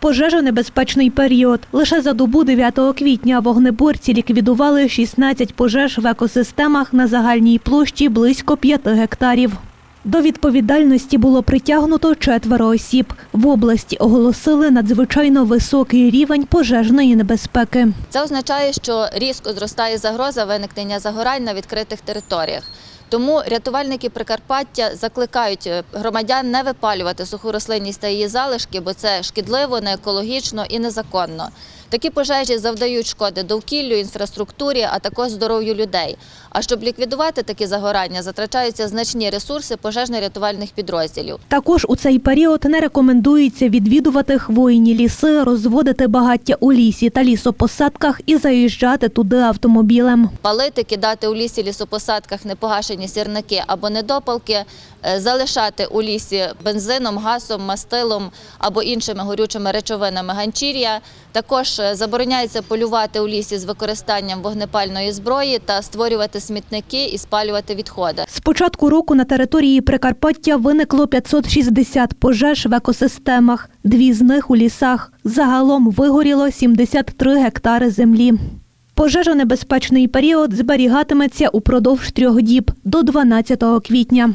Пожежонебезпечний період. Лише за добу 9 квітня вогнеборці ліквідували 16 пожеж в екосистемах на загальній площі близько 5 гектарів. До відповідальності було притягнуто четверо осіб. В області оголосили надзвичайно високий рівень пожежної небезпеки. Це означає, що різко зростає загроза виникнення загорань на відкритих територіях. Тому рятувальники Прикарпаття закликають е, громадян не випалювати суху рослинність та її залишки, бо це шкідливо, не екологічно і незаконно. Такі пожежі завдають шкоди довкіллю, інфраструктурі, а також здоров'ю людей. А щоб ліквідувати такі загорання, затрачаються значні ресурси пожежно-рятувальних підрозділів. Також у цей період не рекомендується відвідувати хвойні ліси, розводити багаття у лісі та лісопосадках і заїжджати туди автомобілем. палити, кидати у лісі лісопосадках непогашені сірники або недопалки, залишати у лісі бензином, газом, мастилом або іншими горючими речовинами ганчір'я. Також е, забороняється полювати у лісі з використанням вогнепальної зброї та створювати смітники і спалювати відходи. З початку року на території Прикарпаття виникло 560 пожеж в екосистемах, дві з них у лісах. Загалом вигоріло 73 гектари землі. Пожежонебезпечний період зберігатиметься упродовж трьох діб до 12 квітня.